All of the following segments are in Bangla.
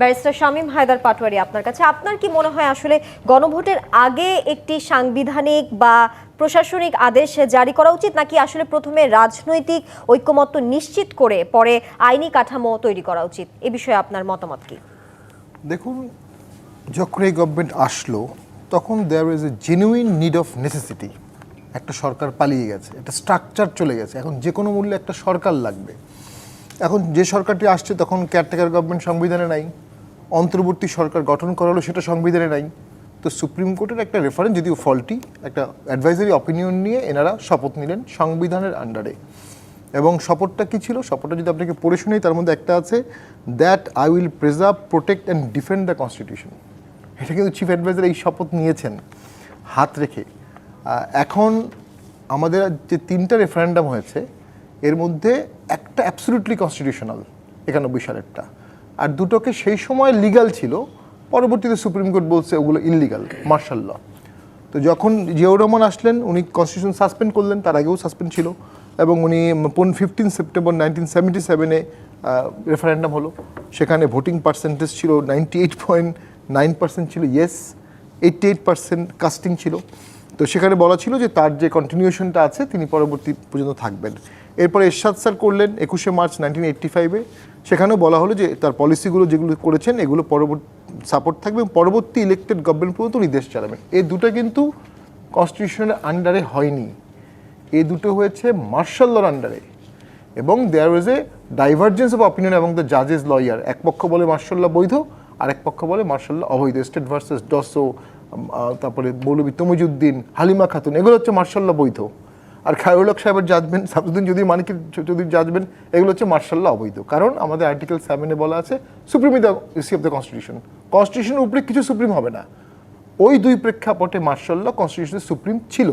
ব্যারিস্টার শামীম হায়দার পাটোয়ারি আপনার কাছে। আপনার কি মনে হয় আসলে গণভোটের আগে একটি সাংবিধানিক বা প্রশাসনিক আদেশ জারি করা উচিত, নাকি আসলে প্রথমে রাজনৈতিক ঐক্যমত্য নিশ্চিত করে পরে আইনি কাঠামো তৈরি করা উচিত? এ বিষয়ে আপনার মতামত কি? দেখুন, যখন এই গভর্নমেন্ট আসলো, তখন there is a genuine need of necessity একটা সরকার পালিয়ে গেছে, একটা স্ট্রাকচার চলে গেছে। এখন যে কোনো মূল্যে একটা সরকার লাগবে। এখন যে সরকারটি আসছে, তখন কেয়ারটেকার গভর্নমেন্ট সংবিধানে নাই। অন্তর্বর্তী সরকার গঠন করা হলো সেটা সংবিধানে নাই। তো সুপ্রিম কোর্টের একটা রেফারেন্স যদিও ফল্টি একটা অ্যাডভাইজারি অপিনিয়ন নিয়ে এনারা শপথ নিলেন সংবিধানের আন্ডারে এবং শপথটা কি ছিল? শপথটা যদি আপনাকে পড়ে শুনেই তার মধ্যে একটা আছে that I will preserve protect and defend the constitution এটা কিন্তু চিফ অ্যাডভাইজার এই শপথ নিয়েছেন। হাত রেখে। এখন আমাদের যে তিনটা রেফারেন্ডাম হয়েছে, এর মধ্যে একটা অ্যাবসলিউটলি কনস্টিটিউশনাল একানব্বই সালেরটা। আর দুটোকে সেই সময় লিগাল ছিল। পরবর্তীতে সুপ্রিম কোর্ট বলছে ওগুলো ইললিগাল মার্শাল ল তো যখন জিয়াউর রহমান আসলেন, উনি কনস্টিটিউশন সাসপেন্ড করলেন, তার আগেও সাসপেন্ড ছিল এবং উনি পন ফিফটিন সেপ্টেম্বর নাইনটিন সেভেন্টি সেভেনে রেফারেন্ডাম হলো। সেখানে ভোটিং পার্সেন্টেজ ছিল ninety eight point nine percent ছিল yes eighty eight percent casting ছিল। তো সেখানে বলা ছিল যে তার যে কন্টিনিউশনটা আছে, তিনি পরবর্তী পর্যন্ত থাকবেন। এরপরে এরশাদ স্যার করলেন একুশে মার্চ নাইনটিন এইট্টি ফাইভে সেখানেও বলা হলো যে তার পলিসিগুলো যেগুলো করেছেন, এগুলো পরবর্তী সাপোর্ট থাকবে এবং পরবর্তী ইলেক্টেড গভর্নমেন্ট পর্যন্ত উনি দেশ চালাবেন এই দুটো কিন্তু কনস্টিটিউশনের আন্ডারে হয়নি। এই দুটো হয়েছে মার্শাল লর আন্ডারে এবং there was a divergence of opinion এবং দ্য জাজেস লয়ার এক পক্ষ বলে মার্শাল্লাহ বৈধ আর এক পক্ষ বলে মার্শাল্লাহ অবৈধ। স্টেট ভার্সেস ডসো তারপরে মৌলবী তমিজুদ্দিন হালিমা খাতুন, এগুলো হচ্ছে মার্শাল্লাহ বৈধ। আর খায়রুলক সাহেবের জাজমেন্ট সামসুদ্দিন যদি মানিক যদি জাজমেন্ট, এগুলো হচ্ছে মার্শাল্লাহ অবৈধ। কারণ আমাদের আর্টিকেল সেভেনে বলা আছে, supremacy of the constitution কনস্টিটিউশনের উপরে কিছু সুপ্রিম হবে না। ওই দুই প্রেক্ষাপটে মার্শাল্লাহ কনস্টিটিউশনের সুপ্রিম ছিল,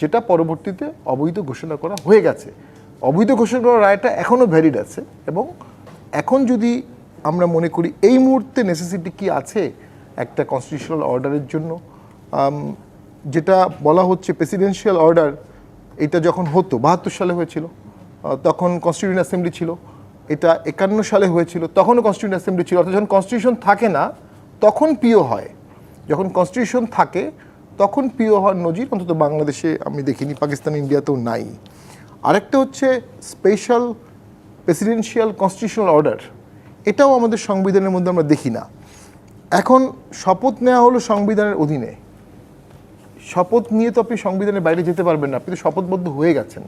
যেটা পরবর্তীতে অবৈধ ঘোষণা করা হয়ে গেছে। অবৈধ ঘোষণা করা রায়টা এখনও ভ্যালিড আছে এবং এখন যদি আমরা মনে করি এই মুহূর্তে নেসেসিটি কি আছে একটা কনস্টিটিউশনাল অর্ডারের জন্য যেটা বলা হচ্ছে প্রেসিডেন্সিয়াল অর্ডার এটা যখন হতো, বাহাত্তর সালে হয়েছিল তখন কনস্টিটিউশন অ্যাসেম্বলি ছিল, এটা একান্ন সালে হয়েছিল, তখনও কনস্টিটিউশন অ্যাসেম্বলি ছিল, অর্থাৎ যখন কনস্টিটিউশন থাকে না, তখন পিও হয়। যখন কনস্টিটিউশন থাকে, তখন পিও হওয়ার নজির অন্তত বাংলাদেশে আমি দেখিনি, পাকিস্তান, ইন্ডিয়াতেও নাই। আরেকটা হচ্ছে স্পেশাল প্রেসিডেন্সিয়াল কনস্টিটিউশনাল অর্ডার এটাও আমাদের সংবিধানের মধ্যে আমরা দেখি না। এখন শপথ নেওয়া হলো সংবিধানের অধীনে। শপথ নিয়ে তো আপনি সংবিধানের বাইরে যেতে পারবেন না, আপনি তো শপথবদ্ধ হয়ে গেছেন।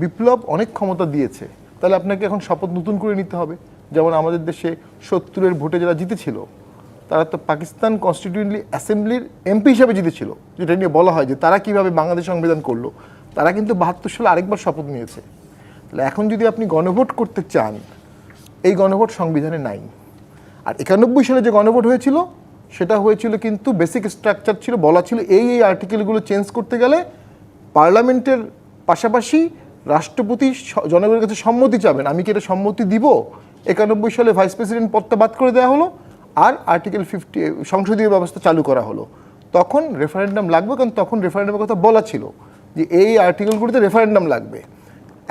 বিপ্লব অনেক ক্ষমতা দিয়েছে, তাহলে আপনাকে এখন শপথ নতুন করে নিতে হবে। যেমন আমাদের দেশে সত্তরের ভোটে যারা জিতেছিল, তারা তো পাকিস্তান কনস্টিটিউয়েন্টলি অ্যাসেম্বলির এমপি হিসাবে জিতেছিল, যেটা নিয়ে বলা হয় যে তারা কীভাবে বাংলাদেশ সংবিধান করল, তারা কিন্তু বাহাত্তর সালে আরেকবার শপথ নিয়েছে। তাহলে এখন যদি আপনি গণভোট করতে চান, এই গণভোট সংবিধানে নাই। আর একানব্বই সালে যে গণভোট হয়েছিল সেটা হয়েছিল কিন্তু বেসিক স্ট্রাকচার ছিল, বলা ছিল এই এই আর্টিকেলগুলো চেঞ্জ করতে গেলে পার্লামেন্টের পাশাপাশি রাষ্ট্রপতি জনগণের কাছে সম্মতি চাবেন। আমি কি এটা সম্মতি দিব? একানব্বই সালে ভাইস প্রেসিডেন্ট পদটা বাদ করে দেওয়া হলো আর আর্টিকেল ফিফটি সংসদীয় ব্যবস্থা চালু করা হলো। তখন রেফারেন্ডাম লাগবে, কারণ তখন রেফারেন্ডামের কথা বলা ছিল যে এই আর্টিকেলগুলোতে রেফারেন্ডাম লাগবে।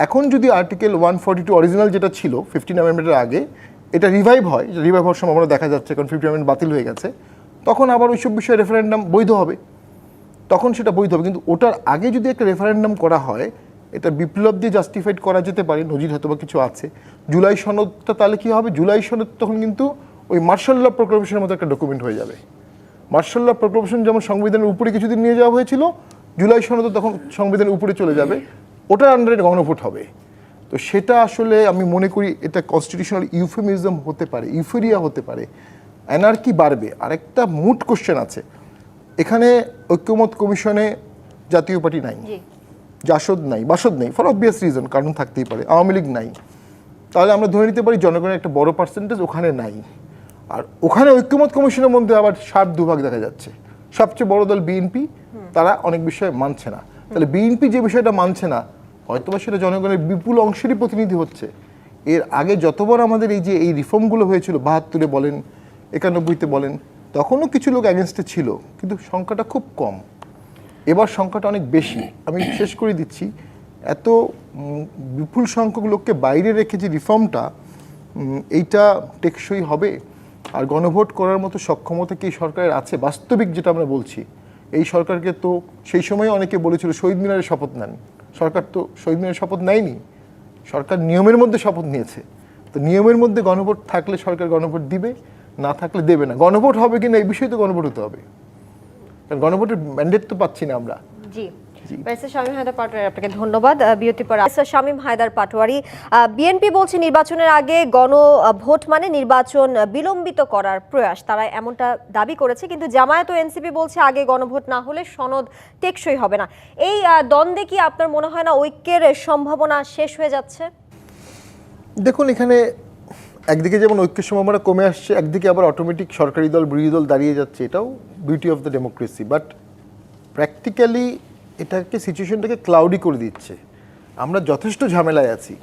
এখন যদি article one forty two original যেটা ছিল ফিফটিন অ্যামেন্ডমেন্টের আগে এটা রিভাইভ হয় রিভাইভ হওয়ার সম্ভাবনা দেখা যাচ্ছে কারণ ফিফটি অ্যামেন্ড বাতিল হয়ে গেছে। তখন আবার ওইসব বিষয়ে রেফারেন্ডাম বৈধ হবে। তখন সেটা বৈধ হবে, কিন্তু ওটার আগে যদি একটা রেফারেন্ডাম করা হয়, এটা বিপ্লব দিয়ে জাস্টিফাইড করা যেতে পারে, নজির হয়তো বা কিছু আছে। জুলাই সনদটা তাহলে কী হবে? জুলাই সনদ তখন কিন্তু ওই মার্শাল্লাহ প্রোক্লামেশনের মতো একটা ডকুমেন্ট হয়ে যাবে। মার্শাল্লাহ প্রোক্লামেশন যেমন সংবিধানের উপরে কিছুদিন নিয়ে যাওয়া হয়েছিল, জুলাই সনদ তখন সংবিধানের উপরে চলে যাবে। ওটার আন্ডারে গণভোট হবে। তো সেটা আসলে আমি মনে করি এটা কনস্টিটিউশনাল ইউফেমিজম হতে পারে ইউফেরিয়া হতে পারে। অ্যানার্কি বাড়বে। আরেকটা মুড কোশ্চেন আছে। এখানে ঐক্যমত কমিশনে জাতীয় পার্টি নাই। জাসদ নাই বাসদ নেই ফর অবভিয়াস রিজন কারণ থাকতেই পারে। আওয়ামী লীগ নাই। তাহলে আমরা ধরে নিতে পারি জনগণের একটা বড় পার্সেন্টেজ ওখানে নাই। আর ওখানে ঐক্যমত কমিশনের মধ্যে আবার ষাট দুভাগ দেখা যাচ্ছে। সবচেয়ে বড় দল বিএনপি তারা অনেক বিষয়ে মানছে না। তাহলে বিএনপি যে বিষয়টা মানছে না হয়তোবা সেটা জনগণের বিপুল অংশেরই প্রতিনিধি হচ্ছে। এর আগে যতবার আমাদের এই যে এই রিফর্মগুলো হয়েছিল, বাহাত্তরে বলেন, একানব্বইতে বলেন, তখনও কিছু লোক অ্যাগেনস্টে ছিল, কিন্তু সংখ্যাটা খুব কম। এবার সংখ্যাটা অনেক বেশি। আমি শেষ করে দিচ্ছি। এত বিপুল সংখ্যক লোককে বাইরে রেখে যে রিফর্মটা এইটা টেকসই হবে? আর গণভোট করার মতো সক্ষমতা কি সরকারের আছে? বাস্তবিক যেটা আমরা বলছি, এই সরকারকে তো সেই সময় অনেকে বলেছিল শহীদ মিনারের শপথ নেন। সরকার তো শহীদ মিনারের শপথ নেয়নি, সরকার নিয়মের মধ্যে শপথ নিয়েছে। তো নিয়মের মধ্যে গণভোট থাকলে সরকার গণভোট দিবে, না থাকলে দেবে না। গণভোট হবে কিনা এই বিষয়ে তো গণভোট হতে হবে। কারণ গণভোটের ম্যান্ডেট তো পাচ্ছি না আমরা। ব্যারিস্টার শামীম হায়দার পাটোয়ারি আপনাকে ধন্যবাদ। আহ, বিরতি পর শামীম হায়দার পাটোয়ারি। বিএনপি বলছে নির্বাচনের আগে মানে নির্বাচন বিলম্বিত করার প্রয়াস। তারা এমনটা দাবি করেছে কিন্তু জামায়াত ও এনসিপি বলছে আগে গণভোট না হলে সনদ টেকসই হবে না। এই দ্বন্দ্বে কি আপনার মনে হয় না ঐক্যের সম্ভাবনা শেষ হয়ে যাচ্ছে? দেখুন এখানে একদিকে যেমন ঐক্যের সম্ভাবনা কমে আসছে একদিকে আবার অটোমেটিক সরকারি দল বিরোধী দল দাঁড়িয়ে যাচ্ছে। এটাও beauty of the democracy but practically এটাকে সিচুয়েশনটাকে ক্লাউডি করে দিচ্ছে। আমরা যথেষ্ট ঝামেলায় আছি।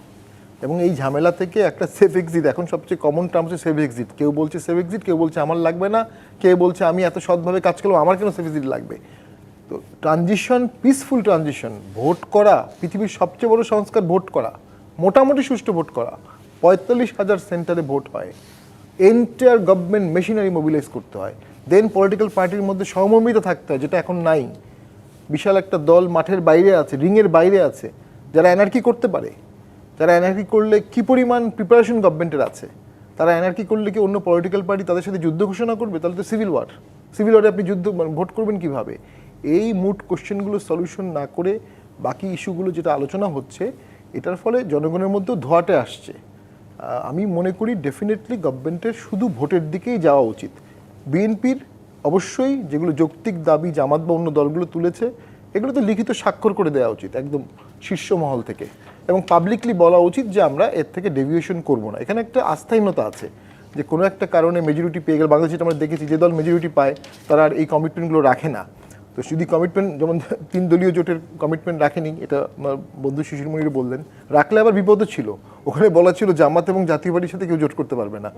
এবং এই ঝামেলা থেকে একটা সেফ এক্সিট এখন সবচেয়ে কমন টার্ম হচ্ছে সেফ এক্সিট কেউ বলছে সেফ এক্সিট কেউ বলছে আমার লাগবে না, কেউ বলছে আমি এত সৎভাবে কাজ করলাম, আমার কেন সেফ এক্সিট লাগবে? তো ট্রানজিশন পিসফুল ট্রানজিশন ভোট করা, পৃথিবীর সবচেয়ে বড় সংস্কার ভোট করা, মোটামুটি সুষ্ঠু ভোট করা, পঁয়তাল্লিশ হাজার সেন্টারে ভোট হয়। এন্টায়ার গভর্নমেন্ট মেশিনারি মোবিলাইজ করতে হয়। দেন পলিটিক্যাল পার্টির মধ্যে সমমিত থাকতে হয়, যেটা এখন নাই। বিশাল একটা দল মাঠের বাইরে আছে, রিংয়ের বাইরে আছে, যারা এনার্কি করতে পারে। যারা এনার্কি করলে কি পরিমাণ প্রিপারেশন গভর্নমেন্টের আছে? তারা এনার্কি করলে কি অন্য পলিটিক্যাল পার্টি তাদের সাথে যুদ্ধ ঘোষণা করবে? তাহলে তো সিভিল ওয়ার সিভিল ওয়ারে আপনি যুদ্ধ মানে ভোট করবেন কীভাবে? এই মুড কোশ্চেনগুলো সলিউশন না করে বাকি ইস্যুগুলো যেটা আলোচনা হচ্ছে, এটার ফলে জনগণের মধ্যেও ধোয়াটে আসছে। আমি মনে করি ডেফিনেটলি গভর্নমেন্টের শুধু ভোটের দিকেই যাওয়া উচিত। বিএনপির অবশ্যই যেগুলো যৌক্তিক দাবি জামাত বা অন্য দলগুলো তুলেছে এগুলো তো লিখিত স্বাক্ষর করে দেওয়া উচিত একদম শীর্ষ মহল থেকে। এবং পাবলিকলি বলা উচিত যে আমরা এর থেকে ডেভিয়েশন করব না। এখানে একটা আস্থাহীনতা আছে যে কোনো একটা কারণে মেজরিটি পেয়ে গেলে। বাংলাদেশে আমরা দেখেছি, যে দল মেজরিটি পায়, তারা আর এই কমিটমেন্টগুলো রাখে না। তো যদি কমিটমেন্ট যেমন তিন দলীয় জোটের কমিটমেন্ট রাখেনি এটা আমার বন্ধু শিশির মনির বললেন। রাখলে আবার বিপদও ছিল। ওখানে বলা ছিল জামাত এবং জাতীয় পার্টির সাথে কেউ জোট করতে পারবে না।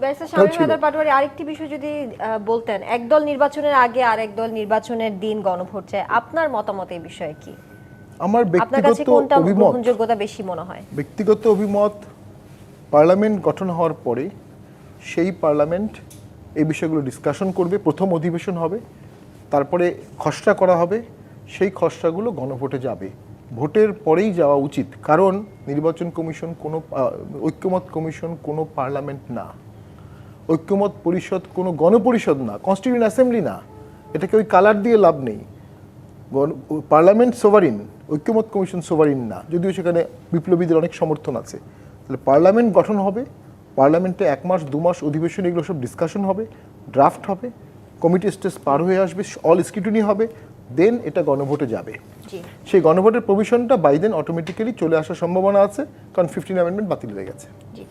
পাটোয়ারি আরেকটি বিষয় যদি বলতেন একদল নির্বাচনের আগে আর একদল নির্বাচনের দিন গণভোট চায় আপনার মতামত এই বিষয়ে কি? আমার ব্যক্তিগত অভিমত বেশি মনে হয়? ব্যক্তিগত অভিমত পার্লামেন্ট গঠন হওয়ার পরে সেই পার্লামেন্ট এই বিষয়গুলো ডিসকাশন করবে প্রথম অধিবেশন হবে। তারপরে খসড়া করা হবে, সেই খসড়াগুলো গণভোটে যাবে। ভোটের পরেই যাওয়া উচিত, কারণ নির্বাচন কমিশন কোনো ঐক্যমত কমিশন কোনো পার্লামেন্ট না। ঐক্যমত পরিষদ কোনো গণপরিষদ না কনস্টিটিউন্ট অ্যাসেম্বলি না। এটাকে ওই কালার দিয়ে লাভ নেই। পার্লামেন্ট সোভারিন, ঐক্যমত কমিশন সোভারিন না, যদিও সেখানে বিপ্লবীদের অনেক সমর্থন আছে। তাহলে পার্লামেন্ট গঠন হবে, পার্লামেন্টে এক মাস, দু মাস অধিবেশন, এগুলো সব ডিসকাশন হবে ড্রাফট হবে। কমিটি স্টেজ পার হয়ে আসবে অল স্ক্রিটনি হবে দেন এটা গণভোটে যাবে। সেই গণভোটের প্রভিশনটা বাই দেন অটোমেটিক্যালি চলে আসার সম্ভাবনা আছে কারণ ফিফটিন অ্যামেন্ডমেন্ট বাতিল হয়ে গেছে। জি।